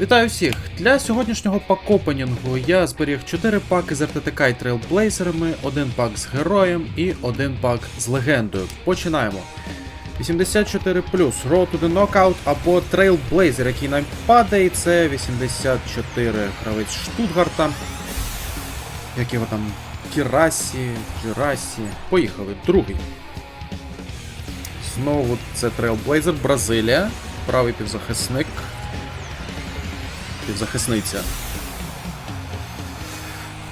Вітаю всіх! Для сьогоднішнього пак-опенінгу я зберіг 4 паки з РТТК і трейлблейзерами, один пак з героєм і один пак з легендою. Починаємо. 84 Road to the Knockout або Trailblazer, який нам падає, це 84 гравець Штутгарта. Як його там? Кірасі, Кірасі. Поїхали. Другий. Знову це Trailblazer, Бразилія. Правий півзахисник. Півзахисниця.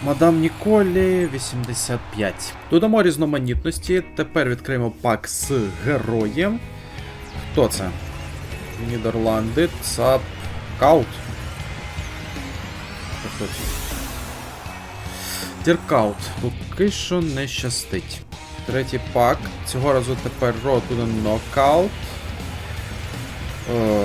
Мадам Ніколі 85. Додамо різноманітності. Тепер відкриємо пак з героєм. Хто це? Нідерланди. Цап. Каут. Хто? Діркаут. Поки що не щастить. Третій пак. Цього разу тепер to the Knockout. Е,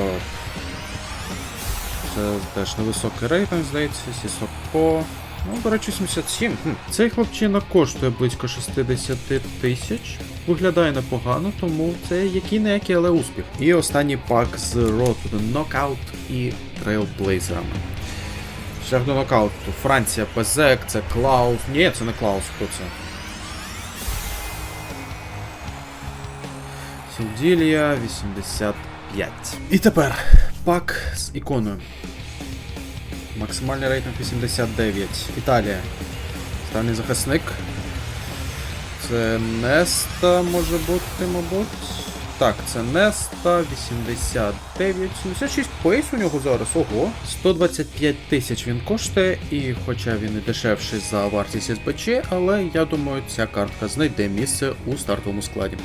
Це теж невисокий рейтинг, здається, Сісоко. Ну, до речі, 77. Хм. Цей хлопчина коштує близько 60 тисяч. Виглядає непогано, тому це який не який, але успіх. І останній пак з Road to Knockout і Trailblazerами. Шлях до нокауту. Франція, Пезек, це Клаус. Ні, це не Клаус, хто це? Сілділія 85. І тепер пак з іконою. Максимальний рейтинг 89. Італія. Станний захисник. Це Неста може бути, мабуть. Так, це Неста 89. 76 пейс у нього зараз. Ого. 125 тисяч він коштує, і хоча він і дешевший за вартість СБЧ, але я думаю, ця картка знайде місце у стартовому складі.